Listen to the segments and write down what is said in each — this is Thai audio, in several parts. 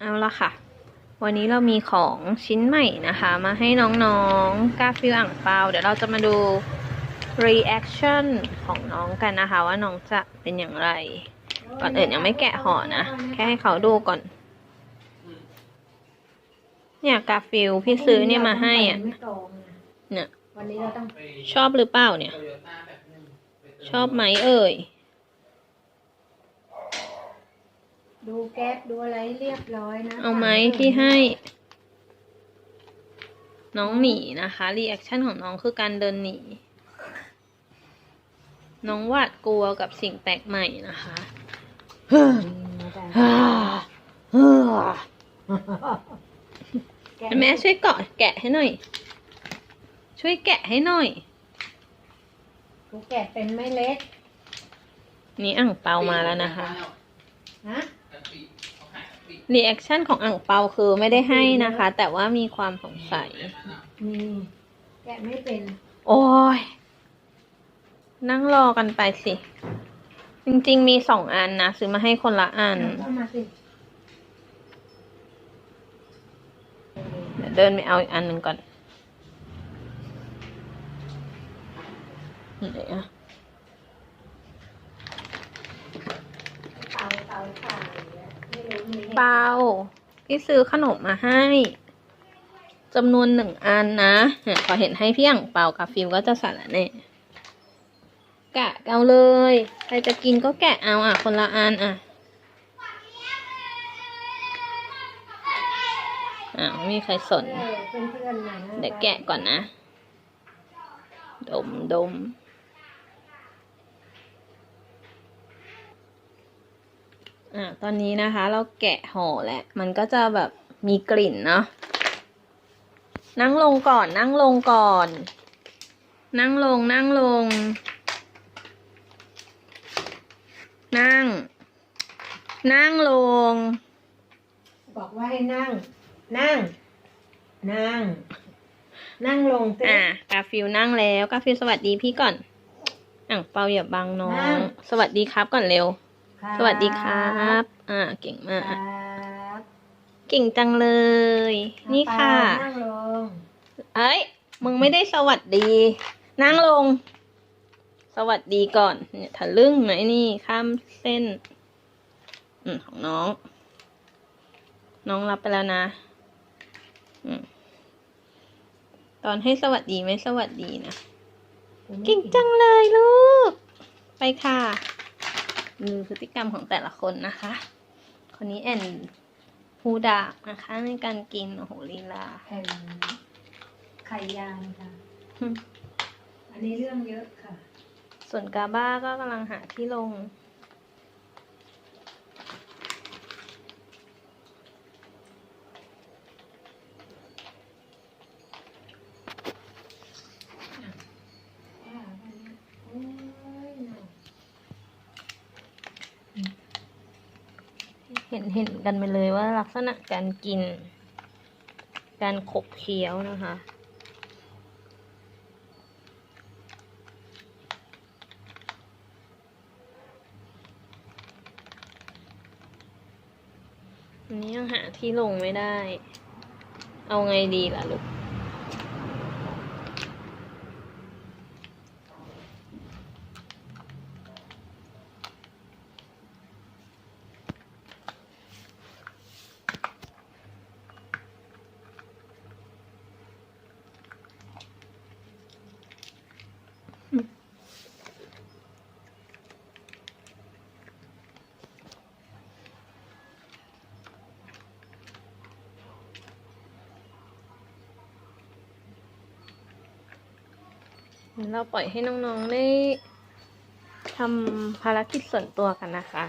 เอาละค่ะ วันนี้เรามีของชิ้นใหม่นะคะ มาให้น้องๆกาฟิลอ่างเปาเดี๋ยวเราจะมาดู reaction ของน้องกันนะคะ ว่าน้องจะเป็นอย่างไร ก่อนอื่นยังไม่แกะห่อนะ แค่ให้เขาดูก่อน เนี่ยกาฟิลพี่ซื้อเนี่ยมาให้อะไม่ตรงนะเนี่ยวันนี้เราต้องชอบหรือเปล่าเนี่ย ชอบไหมเอ่ย ดูแก๊สดูอะไรเรียบร้อยนะเอาไหมที่ให้ น้องหนีนะคะรีแอคชั่นของน้องคือการเดินหนี น้องหวาดกลัวกับสิ่งแปลกใหม่นะคะแม่ช่วยเกาะแกะให้หน่อย ช่วยแกะให้หน่อยดูแกะเป็นไม่เล็ก นี่อ่างเปามาแล้วนะคะ ฮะ รีแอคชั่นของอ่างเปาคือไม่ได้ให้นะคะ แต่ว่ามีความสงสัย นี่แกะไม่เป็น โอ้ย นั่งรอกันไปสิ จริงๆมีสองอันนะ ซื้อมาให้คนละอัน เอามาสิเดี๋ยวเดินไปเอาอีกอันหนึ่งก่อนไหนอะ เตาเตาถ่านเนี่ยไม่รู้มี เปาพี่ซื้อขนมมาให้จำนวนหนึ่งอันนะเนี่ยพอเห็นให้พี่อ่างเปากาฟิลก็จะสั่นละเนี่ยกะเอาเลย ใครจะกินก็แกะเอาอะ คนละอันอะอ่าวไม่มีใครสนเออเพื่อนๆมานะเดี๋ยวแกะก่อนนะ ดมดม อ่าตอนนี้นะคะ เราแกะห่อแล้วมันก็จะแบบมีกลิ่นเนาะนั่งลงก่อน นั่งลงก่อน นั่งลงนั่งลง นั่ง นั่งลง บอกว่าให้นั่ง นั่ง นั่ง นั่งลงสิอะกาฟิลนั่งแล้ว กาฟิลสวัสดีพี่ก่อนอ่างเปาอย่าบังน้อง สวัสดีครับก่อนเร็ว ครับสวัสดีครับ อ่า เก่งมาก ครับเก่งจังเลย นี่ค่ะนั่งลงเอ้ย มึงไม่ได้สวัสดี นั่งลง สวัสดีก่อน เนี่ยทะลึ่งไหมนี่ ข้ามเส้น อืมของน้อง น้องรับไปแล้วนะ อืม ตอนให้สวัสดีไม่สวัสดีนะ เก่งจังเลยลูก ไปค่ะ ดูพฤติกรรมของแต่ละคนนะคะ คนนี้แอนฮูดานะคะในการกิน โอ้โหลีลา แผ่นไข่ยางค่ะ อันนี้เรื่องเยอะค่ะ ส่วนกาบ้าก็กำลังหาที่ลง เห็นเห็นกันไปเลยว่าลักษณะการกิน การขบเคี้ยวนะคะอันนี้ยังหาที่ลงไม่ได้ เอาไงดีล่ะลูก เราปล่อยให้น้องๆได้ทำภารกิจส่วนตัวกันนะคะ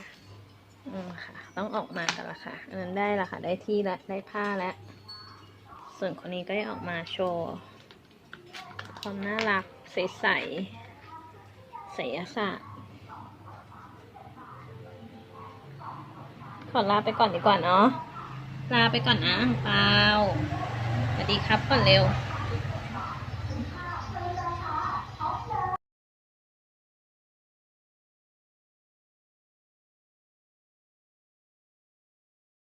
อืมค่ะ ต้องออกมากันละค่ะ อันนั้นได้ละค่ะ ได้ที่ละ ได้ผ้าแล้ว ส่วนคนนี้ก็ได้ออกมาโชว์ความน่ารักใสๆศิลศาสตร์ขอลาไปก่อนดีกว่าเนาะ ลาไปก่อนนะอังเปาสวัสดีครับก่อนเร็ว